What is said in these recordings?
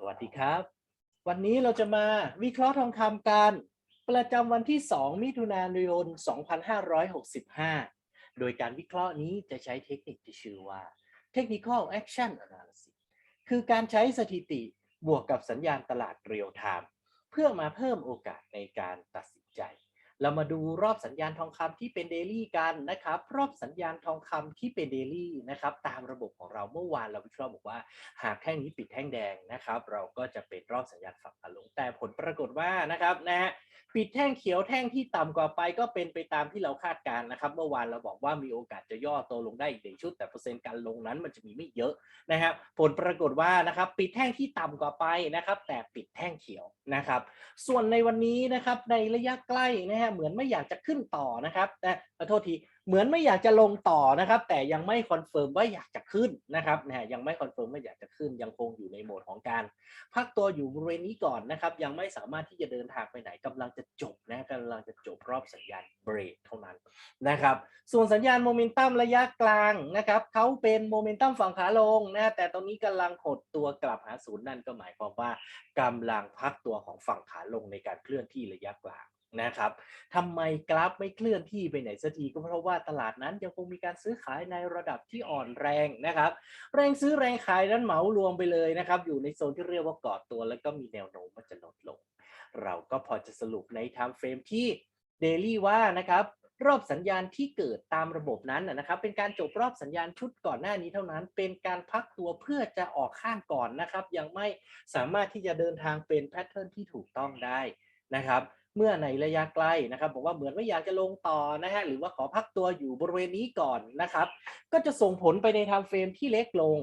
สวัสดีครับ วันนี้เราจะมาวิเคราะห์ทองคำกัน ประจำวันที่ 2 มิถุนายน 2565 โดยการวิเคราะห์นี้จะใช้เทคนิคที่ชื่อว่า Technical Action Analysis คือการใช้สถิติบวกกับสัญญาณตลาดเรียลไทม์เพื่อมาเพิ่มโอกาสในการตัดสินใจ เรามาดูรอบสัญญาณทองคำที่เป็นเดลี่กันนะครับ รอบสัญญาณทองคำที่เป็นเดลี่นะครับ ตามระบบของเราเมื่อวานเราวิเคราะห์บอกว่า หากแท่งนี้ปิดแท่งแดงนะครับ เราก็จะเป็นรอบสัญญาณฝั่งขาลง แต่ผลปรากฏว่านะครับนะฮะปิดแท่งเขียวแท่งที่ต่ำกว่าไปก็เป็นไปตามที่เราคาดการณ์นะครับ เมื่อวานเราบอกว่ามีโอกาสจะย่อตัวลงได้อีกหนึ่งชุด แต่เปอร์เซ็นต์การลงนั้นมันจะมีไม่เยอะนะครับ ผลปรากฏว่านะครับปิดแท่งที่ต่ำกว่าไปนะครับ แต่ปิดแท่งเขียวนะครับ ส่วนในวันนี้นะครับในระยะใกล้นะฮะเหมือนไม่อยากจะขึ้นต่อนะครับแต่ขอโทษทีเหมือนไม่อยากจะลงต่อนะครับ แต่ยังไม่คอนเฟิร์มว่าอยากจะขึ้นนะครับนะยังไม่คอนเฟิร์มว่าอยากจะขึ้น ยังคงอยู่ในโหมดของการพักตัวอยู่บริเวณนี้ก่อนนะครับ ยังไม่สามารถที่จะเดินทางไปไหนกำลังจะจบนะกำลังจะจบรอบสัญญาณเบรกเท่านั้นนะครับ ส่วนสัญญาณโมเมนตัมระยะกลางนะครับเขาเป็นโมเมนตัมฝั่งขาลงนะแต่ตอนนี้กำลังหดตัวกลับหาศูนย์นั่นก็หมายความว่ากำลังพักตัวของฝั่งขาลงในการเคลื่อนที่ระยะกลาง นะครับทำไมกราฟไม่เคลื่อนที่ไปไหนสักทีก็เพราะว่าตลาดนั้นยังคงมีการซื้อขายในระดับที่อ่อนแรงนะครับ แรงซื้อแรงขายนั้นเหมารวมไปเลยนะครับ อยู่ในโซนที่เรียกว่ากาะตัว แล้วก็มีแนวโน้มว่าจะลดลง เราก็พอจะสรุปในไทม์เฟรมที่เดลี่ว่านะครับรอบสัญญาณที่เกิดตามระบบนั้นนะครับเป็นการจบรอบสัญญาณชุดก่อนหน้านี้เท่านั้น เป็นการพักตัวเพื่อจะออกข้างก่อนนะครับ ยังไม่สามารถที่จะเดินทางเป็นแพทเทิร์นที่ถูกต้องได้นะครับ เมื่อในระยะใกล้นะครับบอกว่าเหมือนไม่อยากจะลงต่อนะฮะหรือว่าขอพักตัวอยู่บริเวณนี้ก่อนนะครับ ก็จะส่งผลไปในไทม์เฟรมที่เล็กลง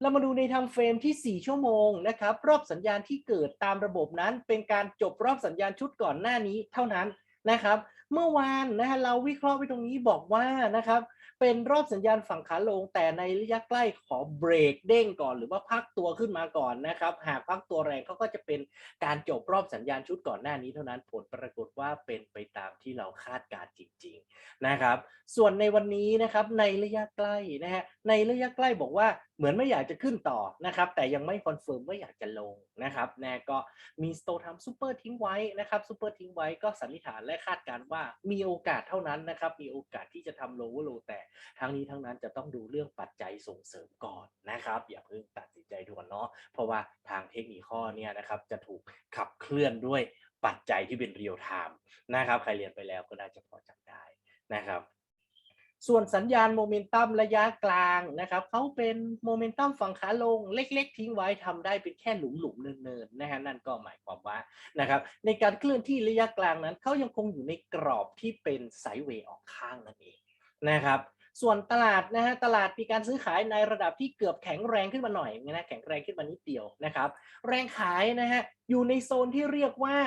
เรามาดูในไทม์เฟรมที่ 4 ชั่วโมงนะครับรอบสัญญาณที่เกิดตามระบบนั้น เป็นการจบรอบสัญญาณชุดก่อนหน้านี้เท่านั้นนะครับ เมื่อวานนะฮะเราวิเคราะห์ไปตรงนี้บอกว่านะครับ เป็นรอบสัญญาณฝั่งขาลง แต่ในระยะใกล้ขอเบรกเด้งก่อนหรือว่าพักตัวขึ้นมาก่อนนะครับ หากพักตัวแรงเขาก็จะเป็นการจบรอบสัญญาณชุดก่อนหน้านี้เท่านั้นผลปรากฏว่าเป็นไปตามที่เราคาดการณ์จริง ๆนะครับ ส่วนในวันนี้นะครับในระยะใกล้นะฮะในระยะใกล้บอกว่าเหมือนไม่อยากจะขึ้นต่อนะครับ แต่ยังไม่คอนเฟิร์มว่าอยากจะลงนะครับนะก็มีสโตทำซูเปอร์ทิ้งไว้นะครับซูเปอร์ทิ้งไว้ก็สันนิษฐานและคาดการณ์ว่ามีโอกาสเท่านั้นนะครับ มีโอกาสที่จะทำโลว์โลแต่ทั้งนี้ทั้งนั้นจะต้องดูเรื่องปัจจัยส่งเสริมก่อนนะครับ อย่าเพิ่งตัดสินใจด่วนเนาะเพราะว่าทางเทคนิคข้อเนี่ยนะครับจะถูกขับเคลื่อนด้วยปัจจัยที่เป็นเรียลไทม์นะครับ ใครเรียนไปแล้วก็น่าจะพอจำได้นะครับ ส่วนสัญญาณโมเมนตัมระยะกลางนะครับเขาเป็นโมเมนตัมฝั่งขาลงเล็ก ๆ ทิ้งไว้ทำได้เป็นแค่หลุมๆเนินๆนะฮะนั่นก็หมายความว่านะครับในการเคลื่อนที่ระยะกลางนั้นเขายังคงอยู่ในกรอบที่เป็นไซด์เวย์ออกข้างนั่นเองนะครับส่วนตลาดนะฮะตลาดมีการซื้อขายในระดับที่เกือบแข็งแรงขึ้นมาหน่อยนะแข็งแรงขึ้นมานิดเดียวนะครับ แรงขายนะฮะอยู่ในโซนที่เรียกว่า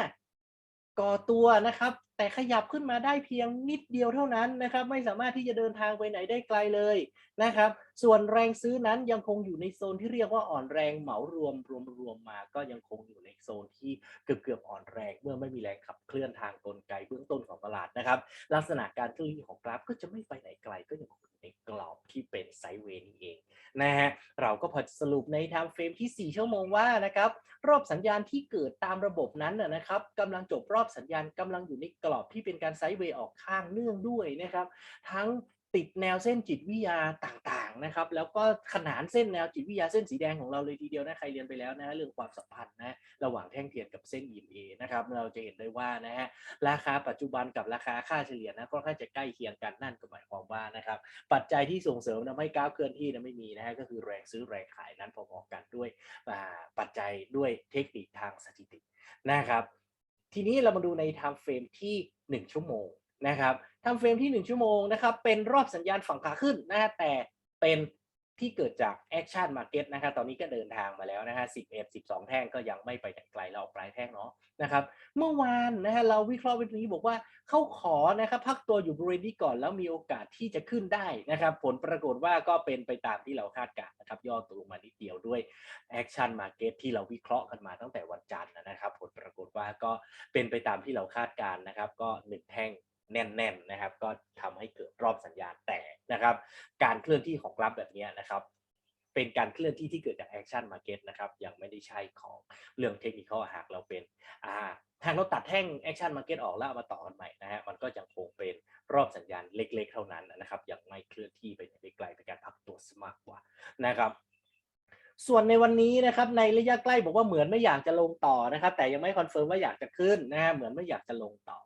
ก่อตัวนะครับ แต่ขยับขึ้นมาได้เพียงนิดเดียวเท่านั้นนะครับ ไม่สามารถที่จะเดินทางไปไหนได้ไกลเลยนะครับ ส่วนแรงซื้อนั้นยังคงอยู่ในโซนที่เรียกว่าอ่อนแรงเหมารวมรวมรวมมา ก็ยังคงอยู่ในโซนที่เกือบเกือบอ่อนแรง เมื่อไม่มีแรงขับเคลื่อนทางกลไกเบื้องต้นของตลาดนะครับ ลักษณะการเคลื่อนที่ของกราฟก็จะไม่ไปไหนไกลก็ยังคงอยู่ในกรอบที่เป็นไซด์เวย์นี่เองนะฮะเราก็พอสรุปในไทม์เฟรมที่ 4 ชั่วโมงว่านะครับรอบสัญญาณที่เกิดตามระบบนั้นนะนะครับกำลังจบรอบสัญญาณกำลังอยู่ในกรอบที่เป็นการไซด์เวย์ออกข้างเนื่องด้วยนะครับ ทั้งติดแนวเส้นจิตวิทยาต่างๆนะครับ แล้วก็ขนานเส้นแนวจิตวิทยาเส้นสีแดงของเราเลยทีเดียวนะใครเรียนไปแล้วนะเรื่องความสัมพันธ์นะระหว่างแท่งเทียนกับเส้น EMA นะครับเราจะเห็นได้ว่านะฮะราคาปัจจุบันกับราคาค่าเฉลี่ยนะก็ค่อนข้างจะใกล้เคียงกันนั่นก็หมายความว่านะครับปัจจัยที่ส่งเสริมทำให้กราฟเคลื่อนที่นะไม่มีนะฮะก็คือแรงซื้อแรงขายนั้นพอๆกันด้วยปัจจัยด้วยเทคนิคทางสถิตินะครับ ทีนี้เรามาดูในไทม์เฟรมที่ 1 ชั่วโมงนะครับไทม์เฟรมที่ 1 ชั่วโมงนะครับเป็นรอบสัญญาณฝั่งขาขึ้นนะฮะแต่เป็น ที่เกิดจากแอคชั่นมาร์เก็ตนะครับตอนนี้ก็เดินทางมาแล้วนะฮะ11 12 แท่งก็ยังไม่ไปไกลเราปลายแท่งเนาะนะครับ เมื่อวานนะฮะเราวิเคราะห์วันนี้บอกว่าเขาขอนะครับพักตัวอยู่บริเวณนี้ก่อนแล้วมีโอกาสที่จะขึ้นได้นะครับ ผลปรากฏว่าก็เป็นไปตามที่เราคาดการณ์นะครับ ย่อตัวลงมานิดเดียวด้วยแอคชั่นมาร์เก็ตที่เราวิเคราะห์กันมาตั้งแต่วันจันทร์นะครับ ผลปรากฏว่าก็เป็นไปตามที่เราคาดการณ์นะครับ ก็หนึ่งแท่งแน่นๆนะครับ ก็ทำให้เกิดรอบสัญญาณแตก นะครับ การเคลื่อนที่ของกราฟแบบนี้นะครับ เป็นการเคลื่อนที่ที่เกิดจากแอคชั่นมาเก็ตนะครับ ยังไม่ได้ใช่ของเรื่องเทคนิคหากเราเป็นอ่าหากเราตัดแท่งแอคชั่นมาเก็ตออกแล้วเอามาต่อกันใหม่นะฮะ มันก็ยังคงเป็นรอบสัญญาณเล็ก ๆ เท่านั้นนะครับ ยังไม่เคลื่อนที่ไปไหนได้ไกลเป็นการพักตัวสมากกว่านะครับส่วนในวันนี้นะครับในระยะใกล้บอกว่าเหมือนไม่อยากจะลงต่อนะครับ แต่ยังไม่คอนเฟิร์มว่าอยากจะขึ้นนะฮะเหมือนไม่อยากจะลงต่อ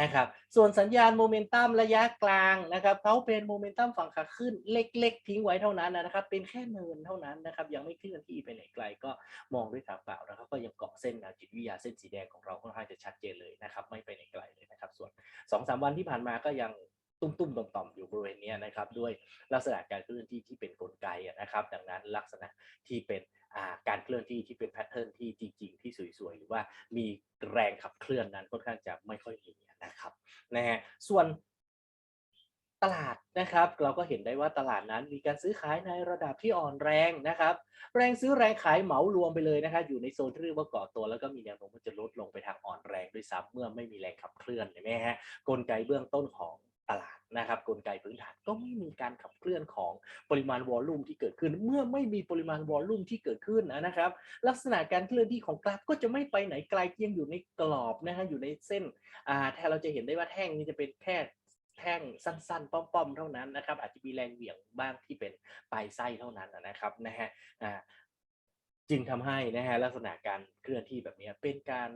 นะครับ ส่วนสัญญาณโมเมนตัมระยะกลางนะครับเขาเป็นโมเมนตัมฝั่งขาขึ้นเล็ก ๆ ทิ้งไว้เท่านั้นนะครับ เป็นแค่เนินเท่านั้นนะครับ ยังไม่เคลื่อนที่ไปไหนไกลก็มองด้วยตาเปล่านะครับ ก็ยังเกาะเส้นแนวจิตวิทยาเส้นสีแดงของเราค่อนข้างจะชัดเจนเลยนะครับ ไม่ไปไหนไกลเลยนะครับ ส่วนสองสามวันที่ผ่านมาก็ยัง ตุ้มๆต่อมๆอยู่บริเวณนี้นะครับด้วยลักษณะการเคลื่อนที่ที่เป็นกลไกนะครับ ดังนั้นลักษณะที่เป็นการเคลื่อนที่ที่เป็นแพทเทิร์นที่จริง ๆ ที่สวยๆ หรือว่ามีแรงขับเคลื่อนนั้นค่อนข้างจะไม่ค่อยมีนะครับนะฮะส่วนตลาดนะครับ เราก็เห็นได้ว่าตลาดนั้นมีการซื้อขายในระดับที่อ่อนแรงนะครับ แรงซื้อแรงขายเหมารวมไปเลยนะครับอยู่ในโซนที่เรียกว่ากาะตัว แล้วก็มีแนวโน้มว่าจะลดลงไปทางอ่อนแรงด้วยซ้ำเมื่อไม่มีแรงขับเคลื่อนเห็นไหมฮะกลไกเบื้องต้นของ ตลาดนะครับกลไกพื้นฐานก็ไม่มีการขับเคลื่อนของปริมาณวอลลุ่มที่เกิดขึ้น เมื่อไม่มีปริมาณวอลลุ่มที่เกิดขึ้นนะครับ ลักษณะการเคลื่อนที่ของกราฟก็จะไม่ไปไหนไกลยังอยู่ในกรอบนะฮะอยู่ในเส้นอ่าแทนเราจะเห็นได้ว่าแท่งนี้จะเป็นแค่แท่งสั้นๆ ป้อมๆ เท่านั้นนะครับ อาจจะมีแรงเหวี่ยงบ้างที่เป็นปลายไส้เท่านั้นนะครับนะฮะ จึงทำให้นะฮะลักษณะการเคลื่อนที่แบบนี้เป็นการ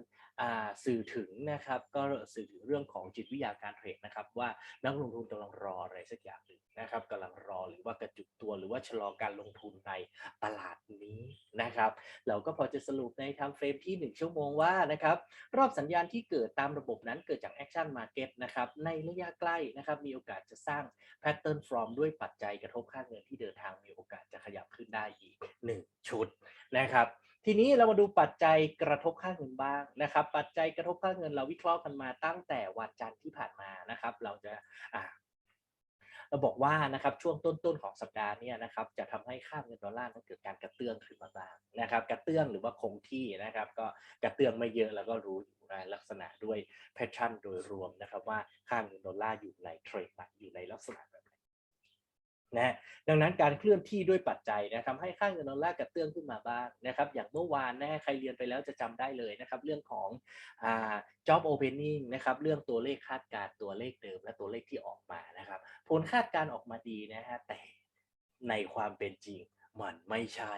าสื่อถึงนะครับ ก็สื่อถึงเรื่องของจิตวิทยาการเทรดนะครับว่านักลงทุนกำลังรออะไรสักอย่างหนึ่งนะครับกำลังรอหรือว่ากระจุกตัวหรือว่าชะลอการลงทุนในตลาดนี้นะครับ เราก็พอจะสรุปในไทม์เฟรมที่ 1 ชั่วโมงว่านะครับรอบสัญญาณที่เกิดตามระบบนั้นเกิดจากแอคชั่นมาเก็ตนะครับในระยะใกล้นะครับมีโอกาสจะสร้างแพทเทิร์นฟอร์มด้วยปัจจัยกระทบค่าเงินที่เดินทางมีโอกาสจะขยับขึ้นได้อีก 1 ชุดนะครับ ทีนี้เรามาดูปัจจัยกระทบค่าเงินบ้างนะครับ ปัจจัยกระทบค่าเงินเราวิเคราะห์กันมาตั้งแต่วันจันทร์ที่ผ่านมานะครับ เราจะอ่าเราบอกว่านะครับช่วงต้นๆของสัปดาห์นี้นะครับจะทำให้ค่าเงินดอลลาร์นั้นเกิดการกระเตื้องขึ้นมาบ้างนะครับ กระเตื้องหรือว่าคงที่นะครับ ก็กระเตื้องไม่เยอะแล้วก็รู้อยู่ในลักษณะด้วยแพทเทิร์นโดยรวมนะครับ ว่าค่าเงินดอลลาร์อยู่ในเทรนด์อยู่ในลักษณะแบบ ไหนนะดังนั้นการเคลื่อนที่ด้วยปัจจัยนะทำให้ค่าเงินดอลลาร์กระเตื้องขึ้นมาบ้างนะครับอย่างเมื่อวานนะใครเรียนไปแล้วจะจำได้เลยนะครับเรื่องของอ่า job opening นะครับเรื่องตัวเลขคาดการตัวเลขเดิมและตัวเลขที่ออกมานะครับผลคาดการออกมาดีนะฮะแต่ในความเป็นจริงมันไม่ใช่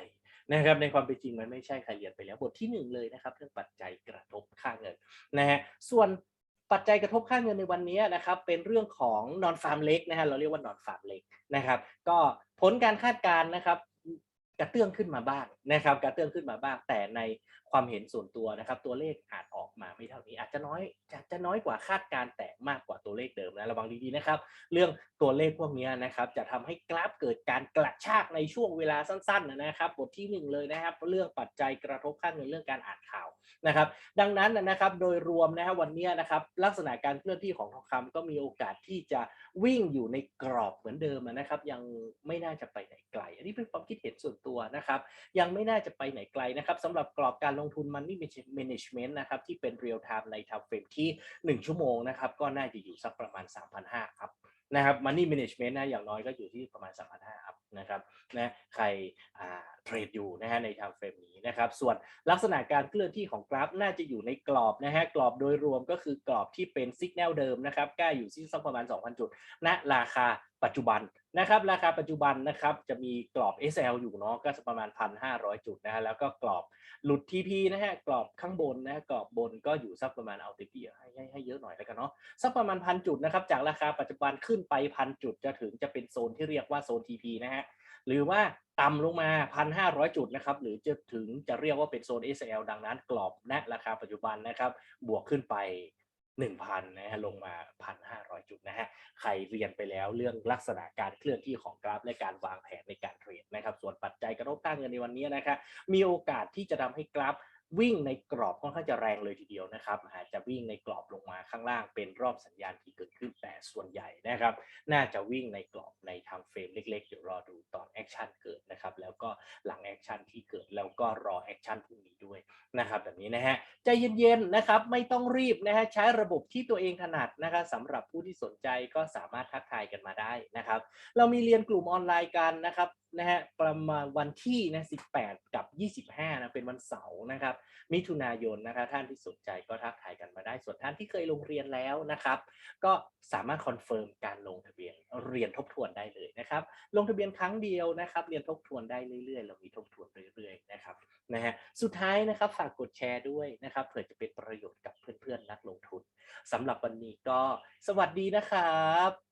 นะครับในความเป็นจริงมันไม่ใช่ใครเรียนไปแล้วบทที่หนึ่งเลยนะครับเรื่องปัจจัยกระทบค่าเงินนะฮะส่วนปัจจัยกระทบค่าเงินในวันนี้นะครับเป็นเรื่องของนอนฟาร์มเล็กนะฮะเราเรียกว่านอนฟาร์มเล็ก นะครับ ก็ผลการคาดการณ์นะครับ กระเตื้องขึ้นมาบ้างนะครับ กระเตื้องขึ้นมาบ้าง แต่ในความเห็นส่วนตัวนะครับ ตัวเลขอาจออกมาไม่เท่านี้ อาจจะน้อยอาจจะน้อยกว่าคาดการแต่มากกว่าตัวเลขเดิมนะระวังดีๆนะครับ เรื่องตัวเลขพวกนี้นะครับ จะทำให้กราฟเกิดการกระชากในช่วงเวลาสั้นๆนะครับบทที่หนึ่งเลยนะครับ เรื่องปัจจัยกระทบค่าเงินเรื่องการอ่านข่าวนะครับ ดังนั้นนะครับโดยรวมนะครับวันนี้นะครับ ลักษณะการเคลื่อนที่ของทองคำก็มีโอกาสที่จะวิ่งอยู่ในกรอบเหมือนเดิมนะครับ ยังไม่น่าจะไปไหนไกล อันนี้เป็นความคิดเห็น ส่วนตัวนะครับยังไม่น่าจะไปไหนไกลนะครับสำหรับกรอบการลงทุน Money Management นะครับที่เป็น Real Time ใน Time Frame ที่ 1 ชั่วโมงนะครับก็น่าจะอยู่สักประมาณ 3,500ครับนะครับ Money Management นะอย่างน้อยก็อยู่ที่ประมาณ3,500ครับนะครับนะใครอ่า เทรดอยู่นะฮะใน Time Frame นี้นะครับส่วนลักษณะการเคลื่อนที่ของกราฟน่าจะอยู่ในกรอบนะฮะกรอบโดยรวมก็คือกรอบที่เป็นสัญญาณเดิมนะครับใกล้อยู่ที่สักประมาณ 2,000 จุดณราคาปัจจุบันนะครับราคาปัจจุบันนะครับจะมีกรอบ SL อยู่เนาะก็ประมาณ 1,500 จุดนะฮะแล้วก็กรอบหลุด TP นะฮะกรอบข้างบนนะฮะกรอบบนก็อยู่สักประมาณเอา TP ให้ให้ให้เยอะหน่อยแล้วกันเนาะสักประมาณพันจุดนะครับจากราคาปัจจุบันขึ้นไปพันจุดจะถึงจะเป็นโซนที่เรียกว่าโซน TP นะฮะ หรือว่าต่ำลงมา 1,500 จุดนะครับ หรือจะถึงจะเรียกว่าเป็นโซน SL ดังนั้นกรอบณราคาปัจจุบันนะครับ บวกขึ้นไป 1,000 นะฮะ ลงมา 1,500 จุดนะฮะ ใครเรียนไปแล้วเรื่องลักษณะการเคลื่อนที่ของกราฟ และการวางแผนในการเทรดนะครับ ส่วนปัจจัยกระทบค่าเงินในวันนี้นะครับ มีโอกาสที่จะทำให้กราฟ วิ่งในกรอบค่อนข้างจะแรงเลยทีเดียวนะครับ อาจจะวิ่งในกรอบลงมาข้างล่างเป็นรอบสัญญาณที่เกิดขึ้นแต่ส่วนใหญ่นะครับ น่าจะวิ่งในกรอบในทางเฟรมเล็ก ๆ เดี๋ยวรอดูตอนแอคชั่นเกิดนะครับ แล้วก็หลังแอคชั่นที่เกิดแล้วก็รอแอคชั่นพรุ่งนี้ด้วยนะครับแบบนี้นะฮะใจเย็นๆนะครับ ไม่ต้องรีบนะฮะใช้ระบบที่ตัวเองถนัดนะครับสำหรับผู้ที่สนใจก็สามารถทักทายกันมาได้นะครับ เรามีเรียนกลุ่มออนไลน์กันนะครับนะฮะประมาณวันที่นะ18 กับ 25นะเป็นวันเสาร์นะครับ มิถุนายนนะครับท่านที่สนใจก็ทักทายกันมาได้ส่วนท่านที่เคยลงเรียนแล้วนะครับ ก็สามารถคอนเฟิร์มการลงทะเบียนเรียนทบทวนได้เลยนะครับ ลงทะเบียนครั้งเดียวนะครับ เรียนทบทวนได้เรื่อยๆ เรามีทบทวนเรื่อยๆนะครับนะฮะสุดท้ายนะครับฝากกดแชร์ด้วยนะครับเผื่อจะเป็นประโยชน์กับเพื่อนๆนักลงทุนสำหรับวันนี้ก็สวัสดีนะครับ